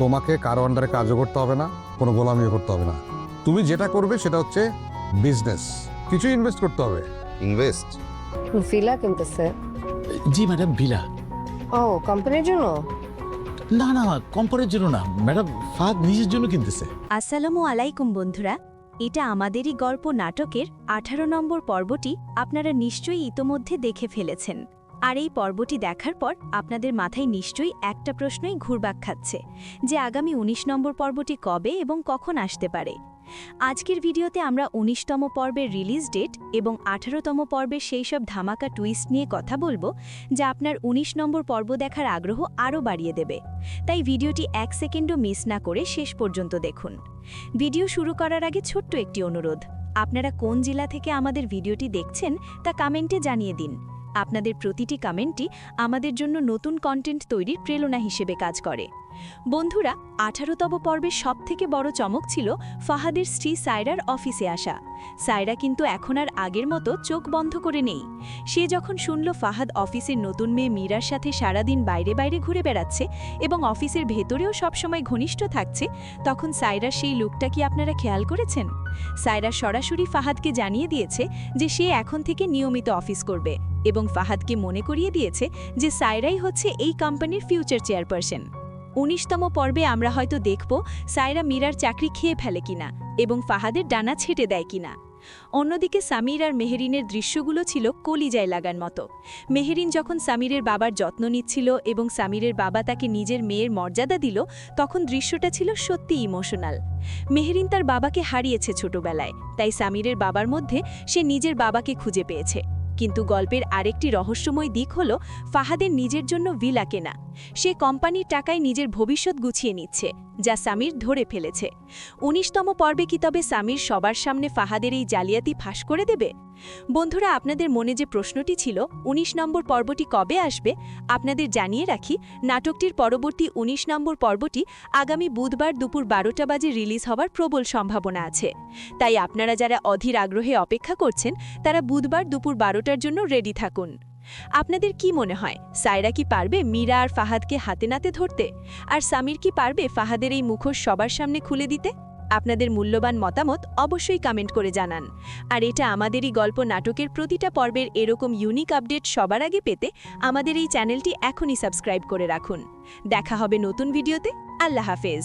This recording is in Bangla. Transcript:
তোমাকে কারও আন্ডারে কাজও করতে হবে না কোনো গোলামিও করতে হবে না। তুমি যেটা করবে সেটা হচ্ছে বিজনেস কিছু ইনভেস্ট করতে হবে। ইনভেস্ট ভিলা কিনতেছে জি ম্যাডাম ভিলা ও কোম্পানির জন্য? না না কোম্পানির জন্য না। ম্যাডাম ফাদ নিজের জন্য কিনতেছে। আসসালামু আলাইকুম বন্ধুরা। এটা আমাদেরই গল্প নাটকের আঠারো নম্বর পর্বটি আপনারা নিশ্চয়ই ইতোমধ্যে দেখে ফেলেছেন। আর এই পর্বটি দেখার পর আপনাদের মাথায় নিশ্চয়ই একটা প্রশ্নই ঘুরবাক খাচ্ছে, যে আগামী ১৯ নম্বর পর্বটি কবে এবং কখন আসতে পারে। আজকের ভিডিওতে আমরা ১৯তম পর্বের রিলিজ ডেট এবং আঠারোতম পর্বের সেই সব ধামাকা টুইস্ট নিয়ে কথা বলব, যা আপনার ১৯ নম্বর পর্ব দেখার আগ্রহ আরও বাড়িয়ে দেবে। তাই ভিডিওটি এক সেকেন্ডও মিস না করে শেষ পর্যন্ত দেখুন। ভিডিও শুরু করার আগে ছোট্ট একটি অনুরোধ, আপনারা কোন জেলা থেকে আমাদের ভিডিওটি দেখছেন তা কমেন্টে জানিয়ে দিন। আপনাদের প্রতিটি কমেন্টই আমাদের জন্য নতুন কন্টেন্ট তৈরির প্রেরণা হিসেবে কাজ করে। বন্ধুরা, আঠারোতম পর্বের সবথেকে বড় চমক ছিল ফাহাদের স্ত্রী সায়রার অফিসে আসা। সায়রা কিন্তু এখন আর আগের মতো চোখ বন্ধ করে নেই। সে যখন শুনল ফাহাদ অফিসের নতুন মেয়ে মীরার সাথে সারাদিন বাইরে বাইরে ঘুরে বেড়াচ্ছে এবং অফিসের ভেতরেও সবসময় ঘনিষ্ঠ থাকছে, তখন সায়রার সেই লুকটা কি আপনারা খেয়াল করেছেন? সায়রা সরাসরি ফাহাদকে জানিয়ে দিয়েছে যে সে এখন থেকে নিয়মিত অফিস করবে। এবং ফাহাদকে মনে করিয়ে দিয়েছে যে সায়রাই হচ্ছে এই কোম্পানির ফিউচার চেয়ারপারসন উনিশতম পর্বে আমরা হয়তো দেখব সায়রা মীরার চাকরি খেয়ে ফেলে কিনা এবং ফাহাদের ডানা ছেটে দেয় কিনা। অন্যদিকে সামির আর মেহেরিনের দৃশ্যগুলো ছিল কলিজায় লাগার মতো। মেহেরিন যখন সামিরের বাবার যত্ন নিচ্ছিল এবং সামিরের বাবা তাকে নিজের মেয়ের মর্যাদা দিল, তখন দৃশ্যটা ছিল সত্যি ইমোশনাল মেহেরিন তার বাবাকে হারিয়েছে ছোটবেলায়, তাই সামিরের বাবার মধ্যে সে নিজের বাবাকে খুঁজে পেয়েছে। কিন্তু গল্পের আরেকটি রহস্যময় দিক হল ফাহাদের নিজের জন্য ভিলা কেনা। সে কোম্পানির টাকায় নিজের ভবিষ্যৎ গুছিয়ে নিচ্ছে, যা সামির ধরে ফেলেছে। উনিশতম পর্বে কি তবে সামির সবার সামনে ফাহাদের এই জালিয়াতি ফাঁস করে দেবে? বন্ধুরা, আপনাদের মনে যে প্রশ্নটি ছিল ১৯ নম্বর পর্বটি কবে আসবে, আপনাদের জানিয়ে রাখি, নাটকটির পরবর্তী ১৯ নম্বর পর্বটি আগামী বুধবার দুপুর বারোটা বাজে রিলিজ হওয়ার প্রবল সম্ভাবনা আছে। তাই আপনারা যারা অধীর আগ্রহে অপেক্ষা করছেন, তারা বুধবার দুপুর বারোটার জন্য রেডি থাকুন। আপনাদের কি মনে হয় সায়রা কি পারবে মীরা আর ফাহাদকে হাতে নাতে ধরতে? আর সামির কি পারবে ফাহাদের এই মুখোশ সবার সামনে খুলে দিতে? আপনাদের মূল্যবান মতামত অবশ্যই কমেন্ট করে জানান। আর এটা আমাদেরই গল্প নাটকের প্রতিটা পর্বের এরকম ইউনিক আপডেট সবার আগে পেতে আমাদের এই চ্যানেলটি এখনই সাবস্ক্রাইব করে রাখুন। দেখা হবে নতুন ভিডিওতে আল্লাহ হাফেজ।